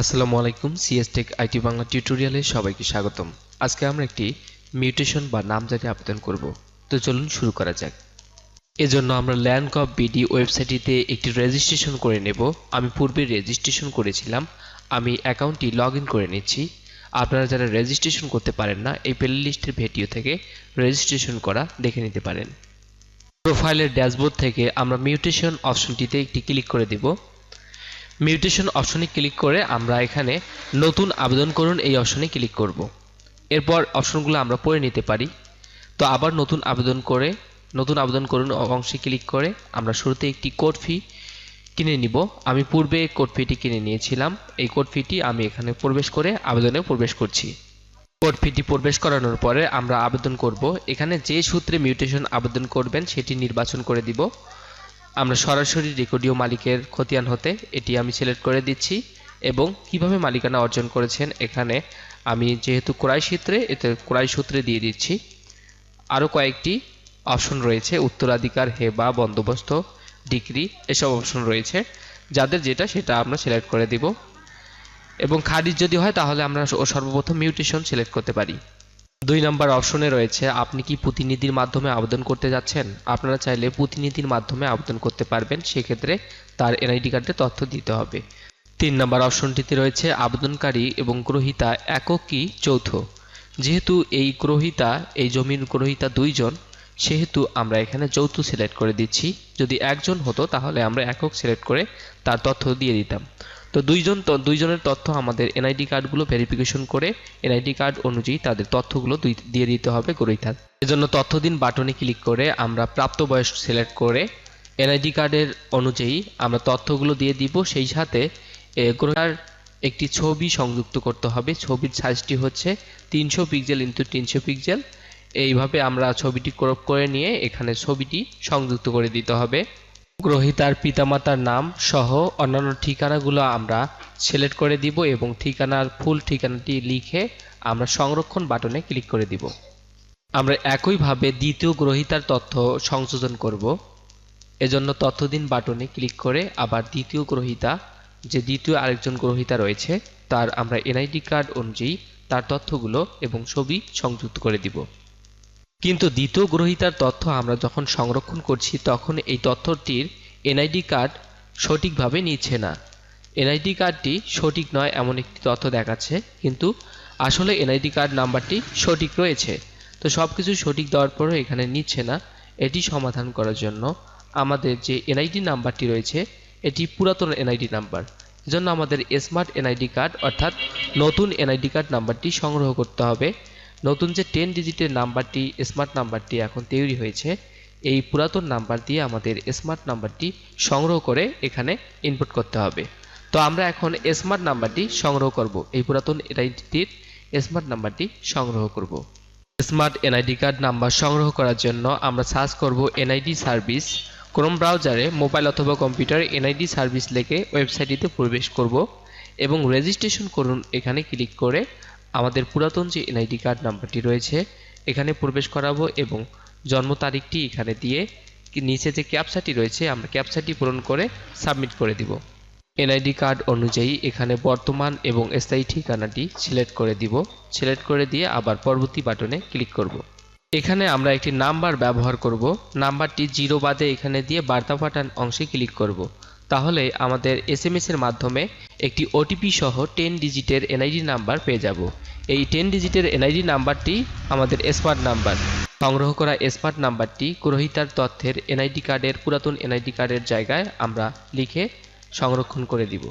আসসালামু আলাইকুম CS take IT Bangla টিউটোরিয়ালে সবাইকে স্বাগতম। আজকে আমরা একটি মিউটেশন বা নামজারি আবেদন করব। তো চলুন শুরু করা যাক। এজন্য আমরা ল্যান্ড কপ বিডি ওয়েবসাইটটিতে একটি রেজিস্ট্রেশন করে নেব। আমি পূর্বে রেজিস্ট্রেশন করেছিলাম, আমি অ্যাকাউন্টটি লগ করে নিচ্ছি। আপনারা যারা রেজিস্ট্রেশন করতে পারেন না, এই প্লে লিস্টের ভিডিও থেকে রেজিস্ট্রেশন করা দেখে নিতে পারেন। প্রোফাইলের ড্যাশবোর্ড থেকে আমরা মিউটেশন অপশনটিতে একটি ক্লিক করে দেব। মিউটেশন অপশনে ক্লিক করে আমরা এখানে নতুন আবেদন করুন, এই অপশনে ক্লিক করব। এরপর অপশনগুলো আমরা পড়ে নিতে পারি। তো আবার নতুন আবেদন করে, নতুন আবেদন করুন অংশে ক্লিক করে আমরা শুরুতে একটি কোড ফি কিনে নিব। আমি পূর্বে কোড ফিটি কিনে নিয়েছিলাম। এই কোড ফিটি আমি এখানে প্রবেশ করে আবেদনে প্রবেশ করছি। কোড ফিটি প্রবেশ করানোর পরে আমরা আবেদন করব। এখানে যে সূত্রে মিউটেশন আবেদন করবেন সেটি নির্বাচন করে দিব। আমরা সরাসরি রেকর্ডিও মালিকের খতিয়ান হতে এটি আমি সিলেক্ট করে দিচ্ছি এবং কীভাবে মালিকানা অর্জন করেছেন এখানে আমি যেহেতু ক্রয় সূত্রে, এতে ক্রয় সূত্রে দিয়ে দিচ্ছি। আরও কয়েকটি অপশন রয়েছে, উত্তরাধিকার, হেবা, বন্দোবস্ত ডিগ্রি এসব অপশন রয়েছে। যাদের যেটা, সেটা আমরা সিলেক্ট করে দিব। এবং খারিজ যদি হয়, তাহলে আমরা সর্বপ্রথম মিউটেশন সিলেক্ট করতে পারি। দুই নম্বর অপশনে রয়েছে, আপনি কি প্রতিনিধির মাধ্যমে আবেদন করতে যাচ্ছেন? আপনারা চাইলে প্রতিনিধির মাধ্যমে আবেদন করতে পারবেন, সেক্ষেত্রে তার এনআইডি কার্ডের তথ্য দিতে হবে। তিন নম্বর অপশনটিতে রয়েছে, আবেদনকারী এবং গ্রহীতা একক কি যৌথ? যেহেতু এই গ্রহীতা, এই জমির গ্রহীতা দুইজন, সেহেতু আমরা এখানে যৌথ সিলেক্ট করে দিচ্ছি। যদি একজন হতো, তাহলে আমরা একক সিলেক্ট করে তার তথ্য দিয়ে দিতাম। তো দুইজন তো দুইজনের তথ্য আমাদের এনআইডি কার্ডগুলো ভেরিফিকেশন করে এনআইডি কার্ড অনুযায়ী তাদের তথ্যগুলো দিয়ে দিতে হবে গ্রহীতার এজন্য তথ্য দিন বাটনে ক্লিক করে আমরা প্রাপ্তবয়স্ক সিলেক্ট করে এনআইডি কার্ডের অনুযায়ী আমরা তথ্যগুলো দিয়ে দিব। সেই সাথে গ্রহীতার একটি ছবি সংযুক্ত করতে হবে। ছবির সাইজটি হচ্ছে তিনশো পিক্সেল ইন্টু তিনশো পিক্সেল। এইভাবে আমরা ছবিটি ক্রপ করে নিয়ে এখানে ছবিটি সংযুক্ত করে দিতে হবে। গ্রহীতার পিতামাতার নাম সহ অন্যান্য ঠিকানাগুলো আমরা সিলেক্ট করে দিব এবং ঠিকানার ফুল ঠিকানাটি লিখে আমরা সংরক্ষণ বাটনে ক্লিক করে দিব। আমরা একইভাবে দ্বিতীয় গ্রহীতার তথ্য সংযোজন করব। এজন্য তথ্য দিন বাটনে ক্লিক করে আবার দ্বিতীয় গ্রহীতা, যে দ্বিতীয় আরেকজন গ্রহীতা রয়েছে, তার আমরা এনআইডি কার্ড অনুযায়ী তার তথ্যগুলো এবং ছবি সংযুক্ত করে দিব। কিন্তু দ্বিতীয় গ্রহীতার তথ্য আমরা যখন সংরক্ষণ করছি, তখন এই তথ্যটির এনআইডি কার্ড সঠিকভাবে নিচ্ছে না। এনআইডি কার্ডটি সঠিক নয় এমন একটি তথ্য দেখাচ্ছে, কিন্তু আসলে এনআইডি কার্ড নাম্বারটি সঠিক রয়েছে। তো সব কিছু সঠিক দেওয়ার পরও এখানে নিচ্ছে না। এটি সমাধান করার জন্য আমাদের যে এনআইডি নাম্বারটি রয়েছে, এটি পুরাতন এনআইডি নাম্বার। এজন্য আমাদের স্মার্ট এনআইডি কার্ড অর্থাৎ নতুন এনআইডি কার্ড নাম্বারটি সংগ্রহ করতে হবে। নতুন যে টেন ডিজিটের নাম্বারটি স্মার্ট নাম্বারটি এখন তৈরি হয়েছে, এই পুরাতন নাম্বার দিয়ে আমাদের স্মার্ট নাম্বারটি সংগ্রহ করে এখানে ইনপুট করতে হবে। তো আমরা এখন স্মার্ট নাম্বারটি সংগ্রহ করব। এই পুরাতন এনআইডিটির স্মার্ট নাম্বারটি সংগ্রহ করব। স্মার্ট এনআইডি কার্ড নাম্বার সংগ্রহ করার জন্য আমরা সার্চ করব এনআইডি সার্ভিস ক্রোম ব্রাউজারে মোবাইল অথবা কম্পিউটার এনআইডি সার্ভিস লেখে ওয়েবসাইটটিতে প্রবেশ করব এবং রেজিস্ট্রেশন করুন। এখানে ক্লিক করে আমাদের পুরাতন যে এনআইডি কার্ড নাম্বারটি রয়েছে, এখানে প্রবেশ করাবো এবং জন্ম তারিখটি এখানে দিয়ে নিচে যে ক্যাপসাটি রয়েছে, আমরা ক্যাপসাটি পূরণ করে সাবমিট করে দিব এনআইডি কার্ড অনুযায়ী এখানে বর্তমান এবং স্থায়ী ঠিকানাটি সিলেক্ট করে দিব সিলেক্ট করে দিয়ে আবার পরবর্তী বাটনে ক্লিক করব। এখানে আমরা একটি নাম্বার ব্যবহার করব নাম্বারটি জিরো বাদে এখানে দিয়ে বার্তা পাঠান অংশে ক্লিক করব। তাহলে আমাদের এস এর মাধ্যমে একটি ওটিপি সহ টেন ডিজিটের এনআইডি নাম্বার পেয়ে যাব। এই টেন ডিজিটের এনআইডি নাম্বারটি আমাদের স্মার্ট নাম্বার সংগ্রহ করা স্মার্ট নাম্বারটি গ্রহীতার তথ্যের এনআইডি কার্ডের পুরাতন এনআইডি কার্ডের জায়গায় আমরা লিখে সংরক্ষণ করে দিব।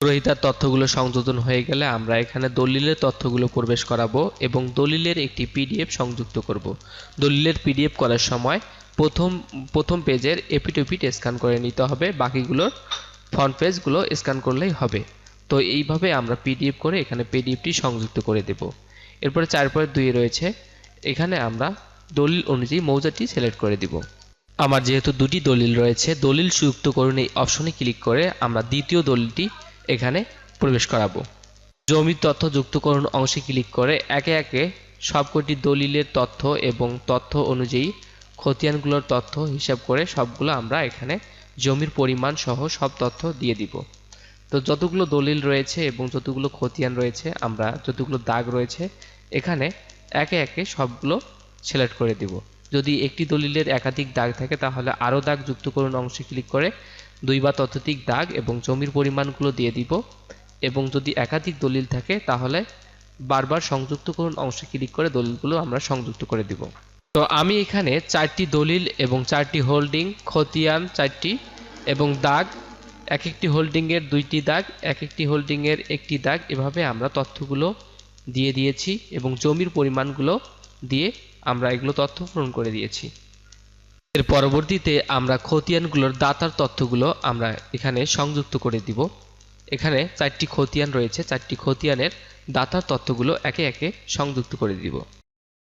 গ্রহীতার তথ্যগুলো সংযোজন হয়ে গেলে আমরা এখানে দলিলের তথ্যগুলো প্রবেশ করাবো এবং দলিলের একটি পিডিএফ সংযুক্ত করব। দলিলের পিডিএফ করার সময় প্রথম প্রথম পেজের এপিটোপিট স্ক্যান করে নিতে হবে। বাকিগুলোর ফ্রন্ট পেজগুলো স্ক্যান করলেই হবে। তো এইভাবে আমরা পিডিএফ করে এখানে পিডিএফটি সংযুক্ত করে দেব। এরপরে চার পয়েন্ট দুই রয়েছে। এখানে আমরা দলিল অনুযায়ী মৌজাটি সিলেক্ট করে দিব। আমার যেহেতু দুটি দলিল রয়েছে, দলিল সংযুক্ত করুন এই অপশনে ক্লিক করে আমরা দ্বিতীয় দলিলটি এখানে প্রবেশ করাবো। জমির তথ্য যুক্তকরণ অংশে ক্লিক করে একে একে সবকটি দলিলের তথ্য এবং তথ্য অনুযায়ী খতিয়ানগুলোর তথ্য হিসাব করে সবগুলো আমরা এখানে জমির পরিমাণ সহ সব তথ্য দিয়ে দিব। তো যতগুলো দলিল রয়েছে এবং যতগুলো খতিয়ান রয়েছে, আমরা যতগুলো দাগ রয়েছে, এখানে একে একে সবগুলো সিলেক্ট করে দিব। যদি একটি দলিলের একাধিক দাগ থাকে, তাহলে আরও দাগ যুক্ত করুন অংশে ক্লিক করে। দুই বা ততোধিক দাগ এবং জমির পরিমাণগুলো দিয়ে দিব। এবং যদি একাধিক দলিল থাকে, তাহলে বারবার সংযুক্ত করুন অংশে ক্লিক করে দলিলগুলো আমরা সংযুক্ত করে দিব। তো আমি এখানে চারটি দলিল এবং চারটি হোল্ডিং, খতিয়ান চারটি এবং দাগ এক একটি হোল্ডিংয়ের দুইটি দাগ এক একটি হোল্ডিংয়ের একটি দাগ, এভাবে আমরা তথ্যগুলো দিয়ে দিয়েছি এবং জমির পরিমাণগুলো দিয়ে আমরা এগুলো তথ্য পূরণ করে দিয়েছি। এর পরবর্তীতে আমরা খতিয়ানগুলোর দাতার তথ্যগুলো আমরা এখানে সংযুক্ত করে দিব। এখানে চারটি খতিয়ান রয়েছে, চারটি খতিয়ানের দাতার তথ্যগুলো একে একে সংযুক্ত করে দিব।